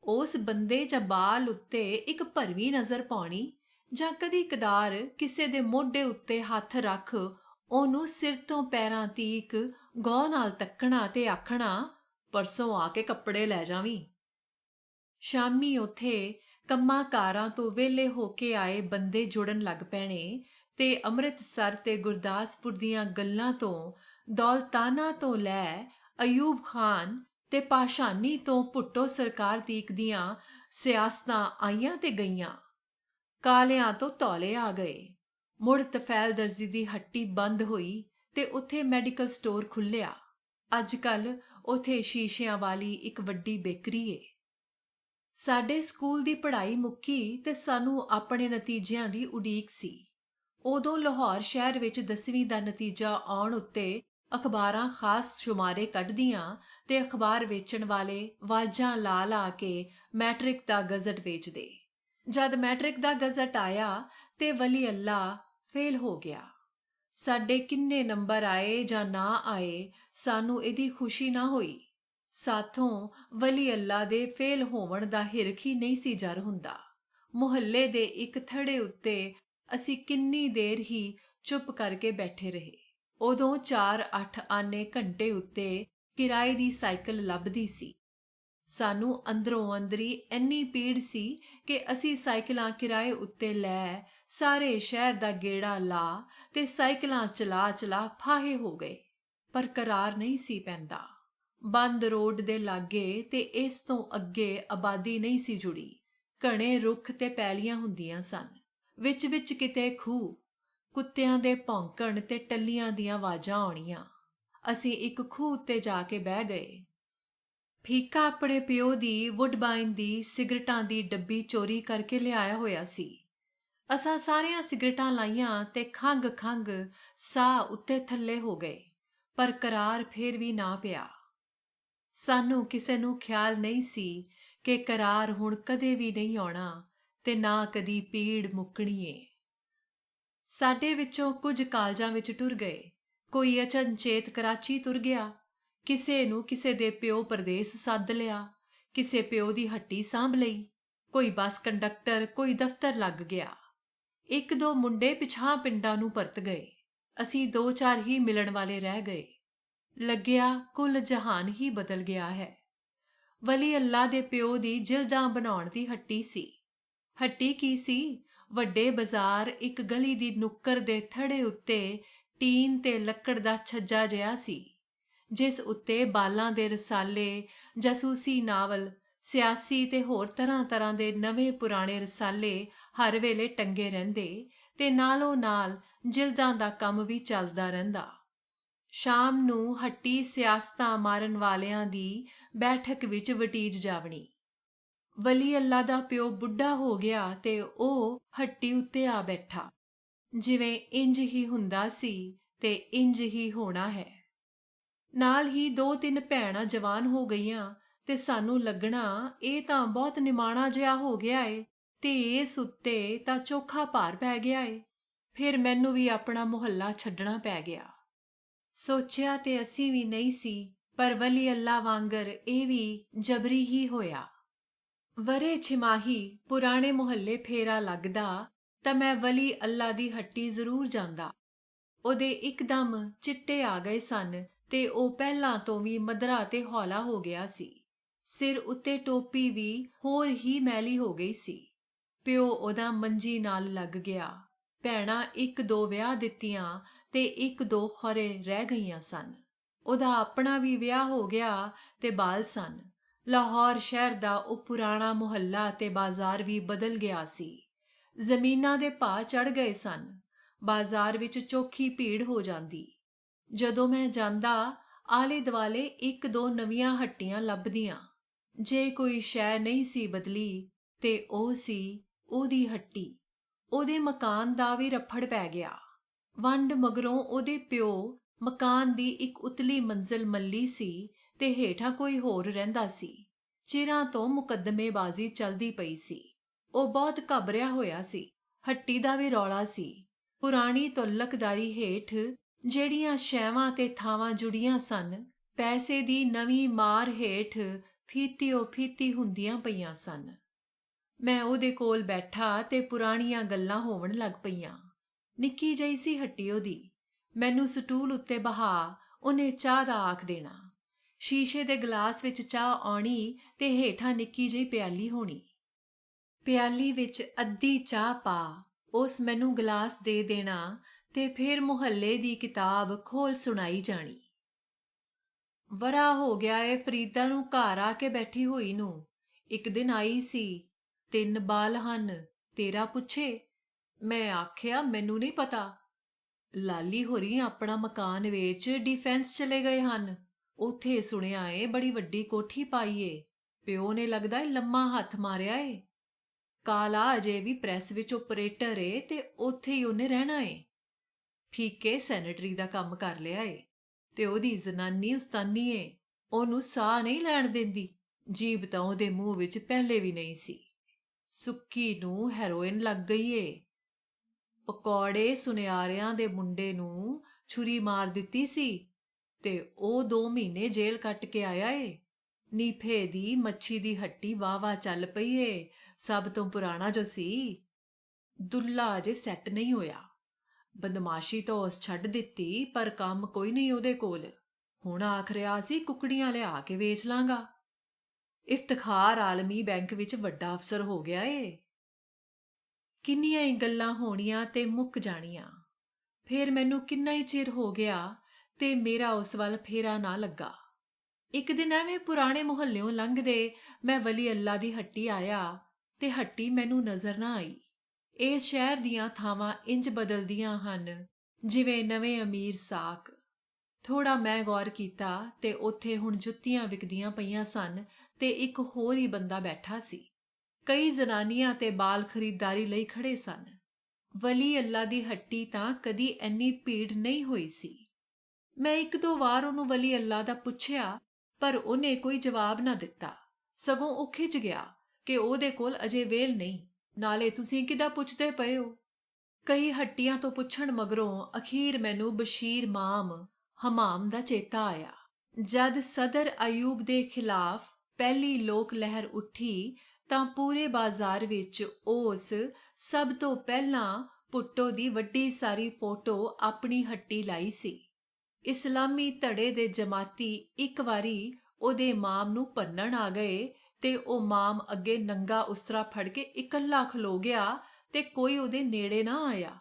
ਉਸ ਬੰਦੇ ਜਾਂ ਬਾਲ ਉੱਤੇ ਇੱਕ ਭਰਵੀ ਨਜ਼ਰ ਪਾਉਣੀ ਜਾਂ ਕਦੀ ਕਦਾਰ ਕਿਸੇ ਦੇ ਮੋਢੇ ਉੱਤੇ ਹੱਥ ਰੱਖ ਉਹਨੂੰ ਸਿਰ ਤੋਂ ਪੈਰਾਂ ਤੀਕ ਗੌਰ ਨਾਲ ਤੱਕਣਾ ਤੇ ਆਖਣਾ, ਪਰਸੋਂ ਆ ਕੇ ਕੱਪੜੇ ਲੈ ਜਾਵੀਂ ਸ਼ਾਮੀ ਉਥੇ ਕੰਮਾਂ ਕਾਰਾਂ ਤੋਂ ਵਿਹਲੇ ਹੋ ਕੇ ਆਏ ਬੰਦੇ ਜੁੜਨ ਲੱਗ ਪੈਣੇ ਤੇ ਅੰਮ੍ਰਿਤਸਰ ਤੇ ਗੁਰਦਾਸਪੁਰ ਦੀਆਂ ਗੱਲਾਂ ਤੋਂ ਦੌਲਤਾਨਾ ਤੋਂ ਲੈ ਅਯੂਬ ਖਾਨ ਤੇ ਪਾਸ਼ਾਨੀ ਤੋਂ ਭੁੱਟੋ ਸਰਕਾਰ ਤੀਕ ਦੀਆਂ ਸਿਆਸਤਾਂ ਆਈਆਂ ਤੇ ਗਈਆਂ। ਕਾਲਿਆਂ ਤੋਂ ਤੌਲੇ ਆ ਗਏ। ਮੁੜ ਤਫੈਲ ਦਰਜ਼ੀ ਦੀ ਹੱਟੀ ਬੰਦ ਹੋਈ ਤੇ ਉੱਥੇ ਮੈਡੀਕਲ ਸਟੋਰ ਖੁੱਲਿਆ ਅੱਜ ਕੱਲ ਉਥੇ ਸ਼ੀਸ਼ਿਆਂ ਵਾਲੀ ਇੱਕ ਵੱਡੀ ਬੇਕਰੀ ਏ। ਸਾਡੇ ਸਕੂਲ ਦੀ ਪੜ੍ਹਾਈ ਮੁੱਕੀ ਤੇ ਸਾਨੂੰ ਆਪਣੇ ਨਤੀਜਿਆਂ ਦੀ ਉਡੀਕ ਸੀ। ਉਦੋਂ ਲਾਹੌਰ ਸ਼ਹਿਰ ਵਿੱਚ 10ਵੀਂ ਦਾ ਨਤੀਜਾ ਆਉਣ ਉੱਤੇ ਅਖਬਾਰਾਂ ਖਾਸ ਸ਼ੁਮਾਰੇ ਕੱਢਦੀਆਂ ਤੇ ਅਖਬਾਰ ਵੇਚਣ ਵਾਲੇ ਵਾਜਾਂ ਲਾ ਲਾ ਕੇ ਮੈਟ੍ਰਿਕ ਦਾ ਗਜ਼ਟ ਵੇਚਦੇ। ਜਦ ਮੈਟ੍ਰਿਕ ਦਾ ਗਜ਼ਟ ਆਇਆ ਤੇ ਵਲੀ ਅੱਲਾ ਫੇਲ ਹੋ ਗਿਆ। ਸਾਡੇ ਕਿੰਨੇ ਨੰਬਰ ਆਏ ਜਾਂ ਨਾ ਆਏ ਸਾਨੂੰ ਇਹਦੀ ਖੁਸ਼ੀ ਨਾ ਹੋਈ। ਸਾਥੋਂ ਵਲੀ ਅੱਲਾ ਦੇ ਫੇਲ ਹੋਵਣ ਦਾ ਹਿਰਖ ਹੀ ਨਹੀਂ ਸੀ ਜਰ ਹੁੰਦਾ। ਮੁਹੱਲੇ ਦੇ ਇੱਕ ਥੜੇ ਉੱਤੇ ਅਸੀਂ ਕਿੰਨੀ ਦੇਰ ਹੀ ਚੁੱਪ ਕਰਕੇ ਬੈਠੇ ਰਹੇ। ਉਦੋਂ 4-8 ਆਨੇ ਘੰਟੇ ਉੱਤੇ ਕਿਰਾਏ ਦੀ ਸਾਈਕਲ ਲੱਭਦੀ ਸੀ। ਸਾਨੂੰ ਅੰਦਰੋਂ ਅੰਦਰੀ ਇੰਨੀ ਪੀੜ ਸੀ ਕਿ ਅਸੀਂ ਸਾਈਕਲਾਂ ਕਿਰਾਏ ਉੱਤੇ ਲੈ ਸਾਰੇ ਸ਼ਹਿਰ ਦਾ ਗੇੜਾ ਲਾ ਤੇ ਸਾਈਕਲਾਂ ਚਲਾ ਚਲਾ ਫਾਹੇ ਹੋ ਗਏ, ਪਰ ਕਰਾਰ ਨਹੀਂ ਸੀ ਪੈਂਦਾ। ਬੰਦ ਰੋਡ ਦੇ ਲਾਗੇ ਤੇ ਇਸ ਤੋਂ ਅੱਗੇ ਆਬਾਦੀ ਨਹੀਂ ਸੀ ਜੁੜੀ। ਘਣੇ ਰੁੱਖ ਤੇ ਪੈਲੀਆਂ ਹੁੰਦੀਆਂ ਸਨ, ਵਿੱਚ ਵਿੱਚ ਕਿਤੇ ਖੂਹ, ਕੁੱਤਿਆਂ ਦੇ ਭੌਂਕਣ ਤੇ ਟੱਲੀਆਂ ਦੀਆਂ ਆਵਾਜ਼ਾਂ ਆਉਣੀਆਂ। ਅਸੀਂ ਇੱਕ ਖੂਹ ਉੱਤੇ ਜਾ ਕੇ ਬਹਿ ਗਏ। ਫੀਕਾ ਆਪਣੇ ਪਿਓ ਦੀ ਵੁੱਡਬਾਈਨ ਦੀ ਸਿਗਰਟਾਂ ਦੀ ਡੱਬੀ ਚੋਰੀ ਕਰਕੇ ਲਿਆਇਆ ਹੋਇਆ ਸੀ। ਅਸਾਂ ਸਾਰੀਆਂ ਸਿਗਰਟਾਂ ਲਾਈਆਂ ਤੇ ਖੰਗ ਖੰਗ ਸਾਹ ਉੱਤੇ ਥੱਲੇ ਹੋ ਗਏ, ਪਰ ਕਰਾਰ ਫੇਰ ਵੀ ਨਾ ਪਿਆ। ਸਾਨੂੰ ਕਿਸੇ ਨੂੰ ਖਿਆਲ ਨਹੀਂ ਸੀ ਕਿ ਕਰਾਰ ਹੁਣ ਕਦੇ ਵੀ ਨਹੀਂ ਆਉਣਾ ਤੇ ਨਾ ਕਦੀ ਪੀੜ ਮੁੱਕਣੀ ਏ ਸਾਡੇ ਵਿੱਚੋਂ ਕੁਝ ਕਾਲਜਾਂ ਵਿੱਚ ਟੁਰ ਗਏ, ਕੋਈ ਅਚਨਚੇਤ ਕਰਾਚੀ ਤੁਰ ਗਿਆ ਕਿਸੇ ਨੂੰ ਕਿਸੇ ਦੇ ਪਿਓ ਪਰਦੇਸ ਸੱਦ ਲਿਆ, ਕਿਸੇ ਪਿਓ ਦੀ ਹੱਟੀ ਸਾਂਭ ਲਈ, ਕੋਈ ਬੱਸ ਕੰਡਕਟਰ, ਕੋਈ ਦਫ਼ਤਰ ਲੱਗ ਗਿਆ। ਇੱਕ ਦੋ ਮੁੰਡੇ ਪਿਛਾਂ ਪਿੰਡਾਂ ਨੂੰ ਪਰਤ ਗਏ। ਅਸੀਂ ਦੋ ਚਾਰ ਹੀ ਮਿਲਣ ਵਾਲੇ ਰਹਿ ਗਏ। ਲੱਗਿਆ ਕੁੱਲ ਜਹਾਨ ਹੀ ਬਦਲ ਗਿਆ ਹੈ। ਵਲੀ ਅੱਲਾ ਦੇ ਪਿਓ ਦੀ ਜਿਲਦਾਂ ਬਣਾਉਣ ਦੀ ਹੱਟੀ ਸੀ। ਹੱਟੀ ਕੀ ਸੀ? ਵੱਡੇ ਬਾਜ਼ਾਰ, ਇੱਕ ਗਲੀ ਦੀ ਨੁੱਕਰ ਦੇ ਥੜੇ ਉੱਤੇ ਟੀਨ ਤੇ ਲੱਕੜ ਦਾ ਛੱਜਾ ਜਿਹਾ ਸੀ। ਜਿਸ ਉੱਤੇ ਬਾਲਾਂ ਦੇ ਰਸਾਲੇ, ਜਾਸੂਸੀ ਨਾਵਲ, ਸਿਆਸੀ ਤੇ ਹੋਰ ਤਰ੍ਹਾਂ-ਤਰ੍ਹਾਂ ਦੇ ਨਵੇਂ ਪੁਰਾਣੇ ਰਸਾਲੇ ਹਰ ਵੇਲੇ ਟੰਗੇ ਰਹਿੰਦੇ ਤੇ ਨਾਲੋਂ ਨਾਲ ਜਿਲਦਾਂ ਦਾ ਕੰਮ ਵੀ ਚੱਲਦਾ ਰਹਿੰਦਾ। ਸ਼ਾਮ ਨੂੰ ਹੱਟੀ ਸਿਆਸਤਾਂ ਮਾਰਨ ਵਾਲਿਆਂ ਦੀ ਬੈਠਕ ਵਿੱਚ ਵਟੀਜ ਜਾਵਣੀ। ਵਲੀ ਅੱਲਾ ਦਾ ਪਿਓ ਬੁੱਢਾ ਹੋ ਗਿਆ ਤੇ ਉਹ ਹੱਟੀ ਉੱਤੇ ਆ ਬੈਠਾ। ਜਿਵੇਂ ਇੰਜ ਹੀ ਹੁੰਦਾ ਸੀ ਤੇ ਇੰਜ ਹੀ ਹੋਣਾ ਹੈ। ਨਾਲ ਹੀ ਦੋ ਤਿੰਨ ਭੈਣਾਂ ਜਵਾਨ ਹੋ ਗਈਆਂ ਤੇ ਸਾਨੂੰ ਲੱਗਣਾ ਇਹ ਤਾਂ ਬਹੁਤ ਨਿਮਾਣਾ ਜਿਹਾ ਹੋ ਗਿਆ ਏ ਤੇ ਇਸ ਉੱਤੇ ਤਾਂ ਚੋਖਾ ਭਾਰ ਪੈ ਗਿਆ ਏ। ਫਿਰ ਮੈਨੂੰ ਵੀ ਆਪਣਾ ਮੁਹੱਲਾ ਛੱਡਣਾ ਪੈ ਗਿਆ। ਸੋਚਿਆ ਤੇ ਅਸੀਂ ਵੀ ਨਹੀਂ ਸੀ, ਪਰ ਵਲੀ ਅੱਲਾ ਵਾਂਗਰ ਇਹ ਵੀ ਜਬਰੀ ਹੀ ਹੋਇਆ। ਵਰੇ ਛਿਮਾਹੀ ਪੁਰਾਣੇ ਮੁਹੱਲੇ ਫੇਰਾ ਲੱਗਦਾ ਤਾਂ ਮੈਂ ਵਲੀ ਅੱਲਾ ਦੀ ਹੱਟੀ ਜ਼ਰੂਰ ਜਾਂਦਾ। ਉਹਦੇ ਇੱਕਦਮ ਚਿੱਟੇ ਆ ਗਏ ਸਨ ਤੇ ਉਹ ਪਹਿਲਾਂ ਤੋਂ ਵੀ ਮਦਰਾ ਤੇ ਹੌਲਾ ਹੋ ਗਿਆ ਸੀ। ਸਿਰ ਉੱਤੇ ਟੋਪੀ ਵੀ ਹੋਰ ਹੀ ਮੈਲੀ ਹੋ ਗਈ ਸੀ। ਪਿਓ ਉਹਦਾ ਮੰਜੀ ਨਾਲ ਲੱਗ ਗਿਆ। ਭੈਣਾਂ ਇੱਕ ਦੋ ਵਿਆਹ ਦਿੱਤੀਆਂ ਤੇ ਇੱਕ ਦੋ ਖਰੇ ਰਹਿ ਗਈਆਂ ਸਨ। ਉਹਦਾ ਆਪਣਾ ਵੀ ਵਿਆਹ ਹੋ ਗਿਆ ਤੇ ਬਾਲ ਸਨ। ਲਾਹੌਰ ਸ਼ਹਿਰ ਦਾ ਉਹ ਪੁਰਾਣਾ ਮੁਹੱਲਾ ਤੇ ਬਾਜ਼ਾਰ ਵੀ ਬਦਲ ਗਿਆ ਸੀ। ਜ਼ਮੀਨਾਂ ਦੇ ਭਾਅ ਚੜ ਗਏ ਸਨ। ਬਾਜ਼ਾਰ ਵਿੱਚ ਚੋਖੀ ਭੀੜ ਹੋ ਜਾਂਦੀ। ਜਦੋਂ ਮੈਂ ਜਾਂਦਾ ਆਲੇ ਦੁਆਲੇ ਇੱਕ ਦੋ ਨਵੀਆਂ ਹੱਟੀਆਂ ਲੱਭਦੀਆਂ। ਜੇ ਕੋਈ ਸ਼ੈ ਨਹੀਂ ਸੀ ਬਦਲੀ, ਤੇ ਉਹ ਸੀ ਉਹਦੀ ਹੱਟੀ। ਉਹਦੇ ਮਕਾਨ ਦਾ ਵੀ ਰੱਫੜ ਪੈ ਗਿਆ। ਵੰਡ ਮਗਰੋਂ ਉਹਦੇ ਪਿਓ ਮਕਾਨ ਦੀ ਇੱਕ ਉਤਲੀ ਮੰਜ਼ਲ ਮੱਲੀ ਸੀ ਤੇ ਹੇਠਾਂ ਕੋਈ ਹੋਰ ਰਹਿੰਦਾ ਸੀ। ਚਿਰਾਂ ਤੋਂ ਮੁਕੱਦਮੇਬਾਜ਼ੀ ਚੱਲਦੀ ਪਈ ਸੀ। ਉਹ ਬਹੁਤ ਘਬਰਿਆ ਹੋਇਆ ਸੀ। ਹੱਟੀ ਦਾ ਵੀ ਰੌਲਾ ਸੀ। ਪੁਰਾਣੀ ਤੁਲਕਦਾਰੀ ਹੇਠ ਜਿਹੜੀਆਂ ਸ਼ੈਵਾਂ ਤੇ ਥਾਵਾਂ ਜੁੜੀਆਂ ਸਨ, ਪੈਸੇ ਦੀ ਨਵੀਂ ਮਾਰ ਹੇਠ ਫੀਤੀਓ ਫੀਤੀ ਹੁੰਦੀਆਂ ਪਈਆਂ ਸਨ। ਮੈਂ ਉਹਦੇ ਕੋਲ ਬੈਠਾ ਤੇ ਪੁਰਾਣੀਆਂ ਗੱਲਾਂ ਹੋਵਣ ਲੱਗ ਪਈਆਂ। ਨਿੱਕੀ ਜਈ ਸੀ ਹੱਟੀ ਉਹਦੀ। ਮੈਨੂੰ ਸਟੂਲ ਉੱਤੇ ਬਹਾ, ਉਹਨੇ ਚਾਹ ਦਾ ਆਖ ਦੇਣਾ। ਸ਼ੀਸ਼ੇ ਦੇ ਗਲਾਸ ਵਿੱਚ ਚਾਹ ਆਉਣੀ ਤੇ ਹੇਠਾਂ ਨਿੱਕੀ ਜਿਹੀ ਪਿਆਲੀ ਹੋਣੀ। ਪਿਆਲੀ ਵਿੱਚ ਅੱਧੀ ਚਾਹ ਪਾ, ਉਸ ਮੈਨੂੰ ਗਲਾਸ ਦੇ ਦੇਣਾ ਤੇ ਫਿਰ ਮੁਹੱਲੇ ਦੀ ਕਿਤਾਬ ਖੋਲ ਸੁਣਾਈ ਜਾਣੀ। ਵਰਾ ਹੋ ਗਿਆ ਏ ਫਰੀਦਾ ਨੂੰ ਘਰ ਆ ਕੇ ਬੈਠੀ ਹੋਈ ਨੂੰ। ਇੱਕ ਦਿਨ ਆਈ ਸੀ, ਤਿੰਨ ਬਾਲ ਹਨ, ਤੇਰਾ ਪੁੱਛੇ। ਮੈਂ ਆਖਿਆ, ਮੈਨੂੰ ਨਹੀਂ ਪਤਾ। ਲਾਲੀ ਹੋਰੀ ਆਪਣਾ ਮਕਾਨ ਵੇਚ ਡਿਫੈਂਸ ਚਲੇ ਗਏ ਹਨ। ਉੱਥੇ ਸੁਣਿਆ ਏ, ਬੜੀ ਵੱਡੀ ਕੋਠੀ ਪਾਈ ਏ। ਪਿਓ ਨੇ ਲੱਗਦਾ ਏ ਲੰਮਾ ਹੱਥ ਮਾਰਿਆ ਏ। ਕਾਲਾ ਅਜੇ ਵੀ ਪ੍ਰੈਸ ਵਿੱਚ ਆਪਰੇਟਰ ਏ ਤੇ ਉੱਥੇ ਹੀ ਉਹਨੇ ਰਹਿਣਾ ਏ। ਫੀਕੇ ਸੈਨੇਟਰੀ ਦਾ ਕੰਮ ਕਰ ਲਿਆ ਏ ਤੇ ਉਹਦੀ ਜ਼ਨਾਨੀ ਉਸਤਾਨੀ ਏ। ਉਹਨੂੰ ਸਾਹ ਨਹੀਂ ਲੈਣ ਦਿੰਦੀ। ਜੀਬ ਤਾਂ ਉਹਦੇ ਮੂੰਹ ਵਿੱਚ ਪਹਿਲੇ ਵੀ ਨਹੀਂ ਸੀ। ਸੁੱਕੀ ਨੂੰ ਹੈਰੋਇਨ ਲੱਗ ਗਈ ਏ। ਪਕੌੜੇ ਸੁਨਿਆਰਿਆਂ ਦੇ ਮੁੰਡੇ ਨੂੰ ਛੁਰੀ ਮਾਰ ਦਿੱਤੀ ਸੀ ਤੇ ਉਹ 2 ਮਹੀਨੇ ਜੇਲ੍ਹ ਕੱਟ ਕੇ ਆਇਆ ਏ। ਨੀਫੇ ਦੀ ਮੱਛੀ ਦੀ ਹੱਟੀ ਵਾਵਾ ਚੱਲ ਪਈ ਏ। ਸਭ ਤੋਂ ਪੁਰਾਣਾ ਜੋ ਸੀ, ਦੁੱਲਾ ਅਜੇ ਸੈੱਟ ਨਹੀਂ ਹੋਇਆ। ਬਦਮਾਸ਼ੀ ਤਾਂ ਉਸ ਛੱਡ ਦਿੱਤੀ, ਪਰ ਕੰਮ ਕੋਈ ਨਹੀਂ ਉਹਦੇ ਕੋਲ। ਹੁਣ ਆਖ ਰਿਹਾ ਸੀ, ਕੁਕੜੀਆਂ ਲਿਆ ਕੇ ਵੇਚ ਲਾਂਗਾ। ਇਫਤਖਾਰ ਆਲਮੀ ਬੈਂਕ ਵਿੱਚ ਵੱਡਾ ਅਫਸਰ ਹੋ ਗਿਆ ਏ। ਕਿੰਨੀਆਂ ਹੀ ਗੱਲਾਂ ਹੋਣੀਆਂ ਤੇ ਮੁੱਕ ਜਾਣੀਆਂ। ਫਿਰ ਮੈਨੂੰ ਕਿੰਨਾ ਹੀ ਚਿਰ ਹੋ ਗਿਆ ਤੇ ਮੇਰਾ ਉਸ ਵੱਲ ਫੇਰਾ ਨਾ ਲੱਗਾ। ਇੱਕ ਦਿਨ ਐਵੇਂ ਪੁਰਾਣੇ ਮੁਹੱਲਿਓਂ ਲੰਘਦੇ ਮੈਂ ਵਲੀ ਅੱਲਾ ਦੀ ਹੱਟੀ ਆਇਆ ਤੇ ਹੱਟੀ ਮੈਨੂੰ ਨਜ਼ਰ ਨਾ ਆਈ। ਇਸ ਸ਼ਹਿਰ ਦੀਆਂ ਥਾਵਾਂ ਇੰਜ ਬਦਲਦੀਆਂ ਹਨ, ਜਿਵੇਂ ਨਵੇਂ ਅਮੀਰ ਸਾਕ। ਥੋੜਾ ਮੈਂ ਗੌਰ ਕੀਤਾ ਤੇ ਉੱਥੇ ਹੁਣ ਜੁੱਤੀਆਂ ਵਿਕਦੀਆਂ ਪਈਆਂ ਸਨ ਤੇ ਇੱਕ ਹੋਰ ਹੀ ਬੰਦਾ ਬੈਠਾ ਸੀ। ਕਈ ਜ਼ਨਾਨੀਆਂ ਤੇ ਬਾਲ ਖਰੀਦਦਾਰੀ ਲਈ ਖੜੇ ਸਨ। ਵਲੀ ਅੱਲਾ ਦੀ ਹੱਟੀ ਤਾਂ ਕਦੀ ਇੰਨੀ ਭੀੜ ਨਹੀਂ ਹੋਈ ਸੀ। ਮੈਂ ਇੱਕ ਦੋ ਵਾਰ ਉਹਨੂੰ ਵਲੀ ਅੱਲਾ ਦਾ ਪੁੱਛਿਆ, ਪਰ ਉਹਨੇ ਕੋਈ ਜਵਾਬ ਨਾ ਦਿੱਤਾ। ਸਗੋਂ ਉਹ ਖਿੱਚ ਗਿਆ ਕਿ ਉਹਦੇ ਕੋਲ ਅਜੇ ਵੇਲ ਨਹੀਂ। ਨਾਲੇ ਤੁਸੀਂ ਕਿਦਾ ਪੁੱਛਦੇ ਪਏ ਹੋ? ਕਈ ਹੱਟੀਆਂ ਤੋਂ ਪੁੱਛਣ ਮਗਰੋਂ ਅਖੀਰ ਮੈਨੂੰ ਬਸ਼ੀਰ ਮਾਮ ਹਮਾਮ ਦਾ ਚੇਤਾ ਆਇਆ। ਜਦ ਸਦਰ ਅਯੂਬ ਦੇ ਖਿਲਾਫ ਪਹਿਲੀ ਲੋਕ ਲਹਿਰ ਉੱਠੀ ਤਾਂ ਪੂਰੇ ਬਾਜ਼ਾਰ ਵਿੱਚ ਉਸ ਸਭ ਤੋਂ ਪਹਿਲਾਂ ਪੁੱਟੋ ਦੀ ਵੱਡੀ ਸਾਰੀ ਫੋਟੋ ਆਪਣੀ ਹੱਟੀ ਲਾਈ ਸੀ। ਇਸਲਾਮੀ ਧੜੇ ਦੇ ਜਮਾਤੀ ਇੱਕ ਵਾਰੀ ਉਹਦੇ ਮਾਮ ਨੂੰ ਪੰਨਣ ਆ ਗਏ ਤੇ ਉਹ ਮਾਮ ਅੱਗੇ ਨੰਗਾ ਉਸਤਰਾ ਫੜ ਕੇ ਇਕੱਲਾ ਖਲੋ ਗਿਆ ਤੇ ਕੋਈ ਉਹਦੇ ਨੇੜੇ ਨਾ ਆਇਆ।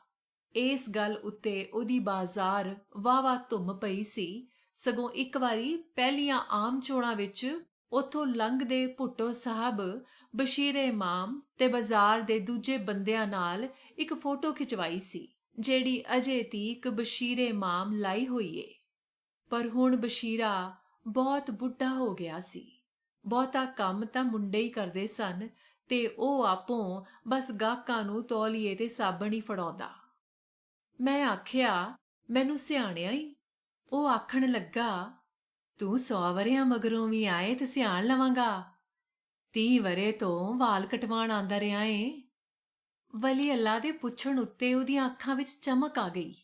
ਇਸ ਗੱਲ ਉੱਤੇ ਉਹਦੀ ਬਾਜ਼ਾਰ ਵਾਵਾ ਧੁੰਮ ਪਈ ਸੀ। ਸਗੋਂ ਇੱਕ ਵਾਰੀ ਪਹਿਲੀਆਂ ਆਮ ਚੋਣਾਂ ਵਿੱਚ ਉਥੋਂ ਲੰਘਦੇ ਭੁੱਟੋ ਸਾਹਿਬ, ਬਸ਼ੀਰੇ ਮਾਮ ਤੇ ਬਾਜ਼ਾਰ ਦੇ ਦੂਜੇ ਬੰਦਿਆਂ ਨਾਲ ਇੱਕ ਫੋਟੋ ਖਿਚਵਾਈ ਸੀ, ਜਿਹੜੀ ਅਜੇ ਤੀਕ ਬਸ਼ੀਰੇ ਮਾਮ ਲਾਈ ਹੋਈ ਏ। ਪਰ ਹੁਣ ਬਸ਼ੀਰਾ ਬਹੁਤ ਬੁੱਢਾ ਹੋ ਗਿਆ ਸੀ। ਬਹੁਤਾ ਕੰਮ ਤਾਂ ਮੁੰਡੇ ਹੀ ਕਰਦੇ ਸਨ ਤੇ ਉਹ ਆਪੋਂ ਬਸ ਗਾਹਕਾਂ ਨੂੰ ਤੌਲੀਏ ਤੇ ਸਾਬਣ ਹੀ ਫੜਾਉਂਦਾ। ਮੈਂ ਆਖਿਆ, ਮੈਨੂੰ ਸਿਆਣਿਆ ਹੀ ਉਹ ਆਖਣ ਲੱਗਾ, ਤੂੰ 100 ਵਰਿਆਂ ਮਗਰੋਂ ਵੀ ਆਏ ਤੇ ਸਿਆਣ ਲਵਾਂਗਾ। 30 ਵਰੇ ਤੋਂ ਵਾਲ ਕਟਵਾਣ ਆਂਦਾ ਰਿਹਾ ਏ। ਵਲੀ ਅੱਲਾ ਦੇ ਪੁੱਛਣ ਉੱਤੇ ਉਹਦੀਆਂ ਅੱਖਾਂ ਵਿੱਚ ਚਮਕ ਆ ਗਈ।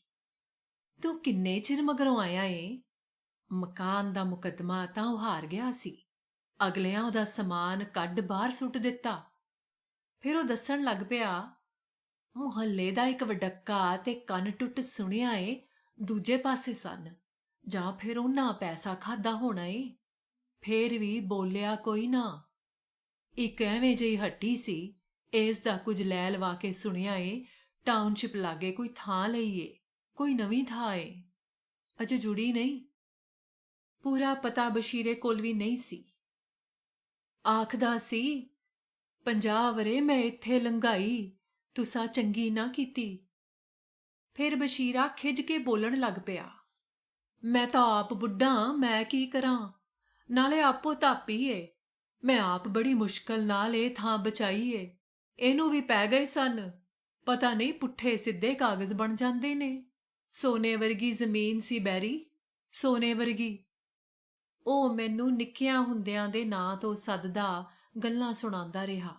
ਤੂੰ ਕਿੰਨੇ ਚਿਰ ਮਗਰੋਂ ਆਇਆ ਏ? ਮਕਾਨ ਦਾ ਮੁਕੱਦਮਾ ਤਾਂ ਉਹ ਹਾਰ ਗਿਆ ਸੀ। ਅਗਲਿਆਂ ਉਹਦਾ ਸਮਾਨ ਕੱਢ ਬਾਹਰ ਸੁੱਟ ਦਿੱਤਾ। ਫਿਰ ਉਹ ਦੱਸਣ ਲੱਗ ਪਿਆ, ਮੁਹੱਲੇ ਦਾ ਇੱਕ ਵਡੱਕਾ ਤੇ ਕੰਨ ਟੁੱਟ ਸੁਣਿਆ ਏ, ਦੂਜੇ ਪਾਸੇ ਸਨ। ਜਾਂ ਫਿਰ ਉਹਨਾਂ ਪੈਸਾ ਖਾਦਾ ਹੋਣਾ ਏ। ਫੇਰ ਵੀ ਬੋਲਿਆ ਕੋਈ ਨਾ। ਇੱਕ ਐਵੇਂ ਜਿਹੀ ਹੱਟੀ ਸੀ, ਇਸ ਦਾ ਕੁਝ ਲੈ ਲਵਾ ਕੇ ਸੁਣਿਆ ਏ, ਟਾਊਨਸ਼ਿਪ ਲਾਗੇ ਕੋਈ ਥਾਂ ਲਈਏ ਕੋਈ ਨਵੀਂ ਥਾਂ ਏ। ਅਜੇ ਜੁੜੀ ਨਹੀਂ। ਪੂਰਾ ਪਤਾ ਬਸ਼ੀਰੇ ਕੋਲ ਵੀ ਨਹੀਂ ਸੀ। ਆਖਦਾ ਸੀ, ਪੰਜਾਹ ਵਰੇ ਮੈਂ ਇੱਥੇ ਲੰਘਾਈ, ਤੁਸਾਂ ਚੰਗੀ ਨਾ ਕੀਤੀ। ਫਿਰ ਬਸ਼ੀਰਾ ਖਿੱਜ ਕੇ ਬੋਲਣ ਲੱਗ ਪਿਆ, ਮੈਂ ਤਾਂ ਆਪ ਬੁੱਢਾ ਮੈਂ ਕੀ ਕਰਾਂ? ਨਾਲੇ ਆਪੋ ਧਾਪੀ ਏ। ਮੈਂ ਆਪ ਬੜੀ ਮੁਸ਼ਕਲ ਨਾਲ ਇਹ ਥਾਂ ਬਚਾਈ ਏ। ਇਹਨੂੰ ਵੀ ਪੈ ਗਏ ਸਨ। ਪਤਾ ਨਹੀਂ ਪੁੱਠੇ ਸਿੱਧੇ ਕਾਗਜ਼ ਬਣ ਜਾਂਦੇ ਨੇ। ਸੋਨੇ ਵਰਗੀ ਜ਼ਮੀਨ ਸੀ ਬੈਰੀ। ਸੋਨੇ ਵਰਗੀ ਉਹ ਮੈਨੂੰ ਨਿੱਕਿਆਂ ਹੁੰਦਿਆਂ ਦੇ ਨਾਂ ਤੋਂ ਸੱਦਦਾ ਗੱਲਾਂ ਸੁਣਾਉਂਦਾ ਰਿਹਾ।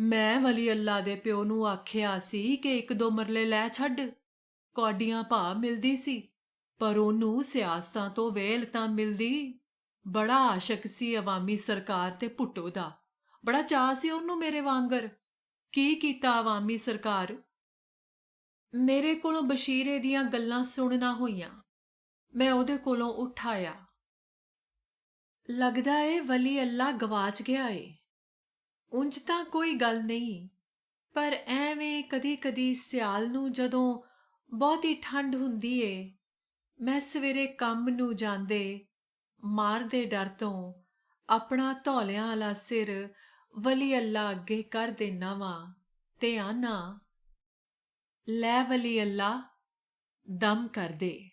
ਮੈਂ ਵਲੀ ਅੱਲਾ ਦੇ ਪਿਓ ਨੂੰ ਆਖਿਆ ਸੀ ਕਿ ਇੱਕ ਦੋ ਮਰਲੇ ਲੈ ਛੱਡ। ਕੌਡੀਆਂ ਭਾ ਮਿਲਦੀ ਸੀ, ਪਰ ਉਹਨੂੰ ਸਿਆਸਤਾਂ ਤੋਂ ਵੇਲ ਤਾਂ ਮਿਲਦੀ। ਬੜਾ ਆਸ਼ਕ ਸੀ ਆਵਾਮੀ ਸਰਕਾਰ ਤੇ ਪੁੱਟੋ ਦਾ। ਬੜਾ ਚਾਹ ਸੀ ਉਹਨੂੰ ਮੇਰੇ ਵਾਂਗਰ। ਕੀ ਕੀਤਾ ਆਵਾਮੀ ਸਰਕਾਰ? ਮੇਰੇ ਕੋਲੋਂ ਬਸ਼ੀਰੇ ਦੀਆਂ ਗੱਲਾਂ ਸੁਣਨਾ ਹੋਈਆਂ। ਮੈਂ ਉਹਦੇ ਕੋਲੋਂ ਉੱਠ ਆਇਆ। ਲੱਗਦਾ ਏ ਵਲੀ ਅੱਲਾ ਗਵਾਚ ਗਿਆ ਏ। ਉਂਝ ਤਾਂ ਕੋਈ ਗੱਲ ਨਹੀਂ। ਪਰ ਐਵੇਂ ਕਦੀ-ਕਦੀ ਸਿਆਲ ਨੂੰ ਜਦੋਂ ਬਹੁਤੀ ਠੰਡ ਹੁੰਦੀ ਏ, ਮੈਂ ਸਵੇਰੇ ਕੰਮ ਨੂੰ ਜਾਂਦੇ ਮਾਰ ਦੇ ਡਰ ਤੋਂ ਆਪਣਾ ਧੌਲਿਆਂ ਵਾਲਾ ਸਿਰ ਵਲੀ ਅੱਲਾ ਅੱਗੇ ਕਰ ਦੇਣਾ ਵਾਂ ਤੇ ਆਨਾ। ਲੈ ਵਲੀ ਅੱਲਾ, ਦਮ ਕਰ ਦੇ।